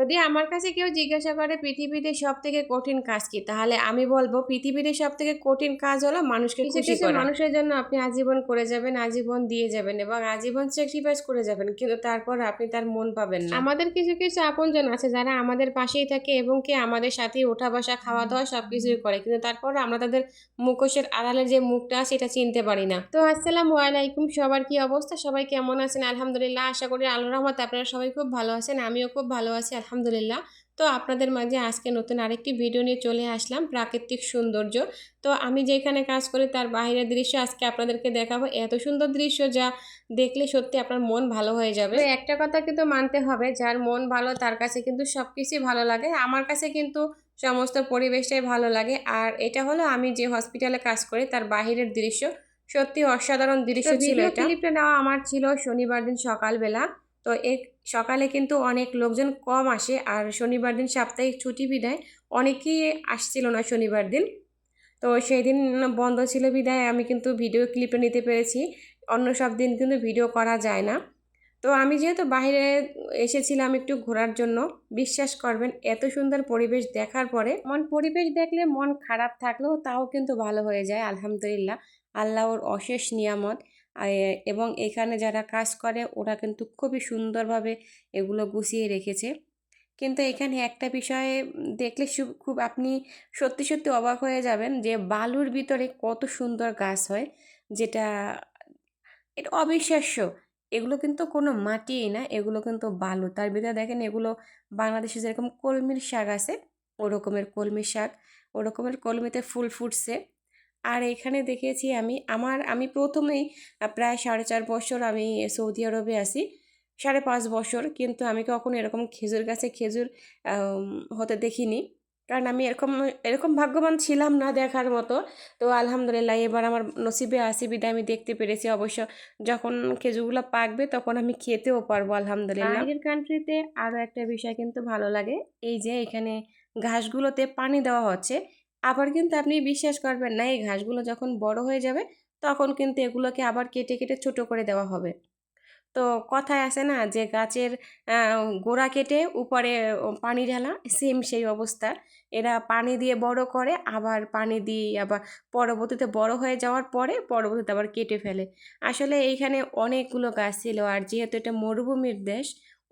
যদি আমার কাছে কেউ জিজ্ঞাসা করে পৃথিবীতে সব থেকে কঠিন কাজ কি তাহলে আমি বলব পৃথিবীতে সব থেকে কঠিন কাজ হলো মানুষকে খুশি কিছু করা। মানুষের জন্য আপনি আজীবন করে যাবেন আজীবন দিয়ে যাবেন এবং আজীবন স্যাক্রিফাইস করে যাবেন কিন্তু তারপর আপনি তার মন পাবেন না। আমাদের কিছু কিছু আপনজন আছে যারা আমাদের পাশেই থাকে এবং কি আমাদের সাথে ওঠা বসা খাওয়া দাওয়া সব কিছুই করে কিন্তু তারপর আমরা তাদের মুখোশের আড়ালে যে মুখটা সেটা চিনতে পারি না। তো আসসালামু আলাইকুম সবার কি অবস্থা? সবাই কেমন আছেন? আলহামদুলিল্লাহ আশা করি আল্লাহ রহমতে আপনারা সবাই খুব ভালো আছেন আমিও খুব ভালো আছি আলহামদুলিল্লাহ। তো আপনাদের মাঝে আজকে নতুন আরেকটি ভিডিও নিয়ে চলে আসলাম প্রাকৃতিক সৌন্দর্য। তো আমি যেখানে কাজ করি তার বাইরের দৃশ্য আজকে আপনাদেরকে দেখাবো। এত সুন্দর দৃশ্য যা দেখলে সত্যি আপনার মন ভালো হয়ে যাবে। একটা কথা কিন্তু মানতে হবে যার মন ভালো তার কাছে কিন্তু সব কিছুই ভালো লাগে। আমার কাছে কিন্তু সমস্ত পরিবেশটাই ভালো লাগে। আর এটা হলো আমি যে হসপিটালে কাজ করি তার বাহিরের দৃশ্য। সত্যি অসাধারণ দৃশ্য ছিল এটা। ক্লিপটা নেওয়া আমার ছিল শনিবার দিন সকালবেলা। তো এই সকালে কিন্তু অনেক লোকজন কম আসে আর শনিবার দিন সাপ্তাহিক ছুটি বিদায় অনেকেই আসছিল না শনিবার দিন। তো সেই দিন বন্ধ ছিল বিদায়, আমি কিন্তু ভিডিও ক্লিপে নিতে পেরেছি। অন্য সব দিন কিন্তু ভিডিও করা যায় না। তো আমি যেহেতু বাইরে এসেছিলাম একটু ঘোরার জন্য, বিশ্বাস করবেন এত সুন্দর পরিবেশ দেখার পরে মন পরিবেশ দেখলে মন খারাপ থাকলেও তাও কিন্তু ভালো হয়ে যায়, আলহামদুলিল্লাহ। আল্লাহর অশেষ নিয়ামত। এবং এখানে যারা কাজ করে, ওরা কিন্তু খুবই সুন্দরভাবে এগুলো গুছিয়ে রেখেছে। কিন্তু এখানে একটা বিষয়ে দেখলে খুব আপনি সত্যি সত্যি অবাক হয়ে যাবেন যে বালুর ভিতরে কত সুন্দর গাছ হয়, যেটা এটা অবিশ্বাস্য। এগুলো কিন্তু কোনো মাটিই না, এগুলো কিন্তু বালু। তার ভিতরে দেখেন এগুলো বাংলাদেশে যেরকম কলমির শাক আছে, ওরকমের কলমির শাক, ওরকমের কলমিতে ফুল ফুটছে। আর এখানে দেখেছি আমি, আমার, আমি প্রথমেই প্রায় সাড়ে চার বছর আমি সৌদি আরবে আছি, সাড়ে পাঁচ বছর। কিন্তু আমি কখনো এরকম খেজুর গাছে খেজুর হতে দেখিনি। কারণ আমি এরকম এরকম ভাগ্যবান ছিলাম না দেখার মতো। তো আলহামদুলিল্লাহ, এবার আমার নসিবে আসি বিদায়, আমি দেখতে পেরেছি। অবশ্য যখন খেজুরগুলো পাকবে, তখন আমি খেতেও পারব, আলহামদুলিল্লাহ। বাইরের কান্ট্রিতে আরও একটা বিষয় কিন্তু ভালো লাগে, এই যে এখানে ঘাসগুলোতে পানি দেওয়া হচ্ছে। আবার কিন্তু আপনি বিশ্বাস করবেন না, এই ঘাসগুলো যখন বড় হয়ে যাবে, তখন কিন্তু এগুলোকে আবার কেটে কেটে ছোট করে দেওয়া হবে। তো কথায় আছে না যে গাছের গোড়া কেটে উপরে পানি ঢালা সেম সেই অবস্থা। এরা পানি দিয়ে বড় করে, আবার পানি দিয়ে আবার পরবর্তীতে বড় হয়ে যাওয়ার পরে পরবর্তীতে আবার কেটে ফেলে। আসলে এইখানে অনেকগুলো গাছ ছিল, আর যেহেতু এটা মরুভূমির দেশ,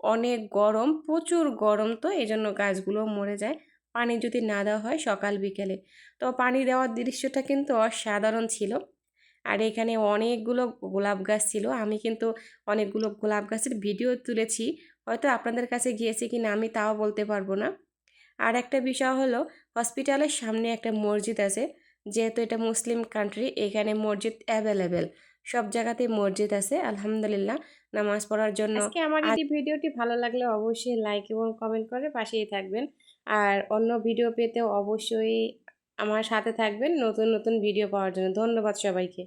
অনেক গরম, প্রচুর গরম তো এই জন্য গাছগুলো মরে যায়। পানি যদি না দেওয়া হয় সকাল বিকেলে। তো পানি দেওয়ার দৃশ্যটা কিন্তু অসাধারণ ছিল। আর এখানে অনেকগুলো গোলাপ গাছ ছিল। আমি কিন্তু অনেকগুলো গোলাপ গাছের ভিডিও তুলেছি। হয়তো আপনাদের কাছে গিয়েছে কি না আমি তাও বলতে পারব না। আর একটা বিষয় হলো হসপিটালের সামনে একটা মসজিদ আছে। যেহেতু এটা মুসলিম কান্ট্রি এখানে মসজিদ অ্যাভেলেবেল। সব জায়গাতেই মসজিদ আছে আলহামদুলিল্লাহ। নামাজ পড়ার জন্য আজকে আমার এই ভিডিওটি ভালো লাগলে অবশ্যই লাইক এবং কমেন্ট করে পাশেই থাকবেন। আর অন্য ভিডিও পেতে অবশ্যই আমার সাথে থাকবেন। নতুন নতুন ভিডিও পাওয়ার জন্য। ধন্যবাদ সবাইকে।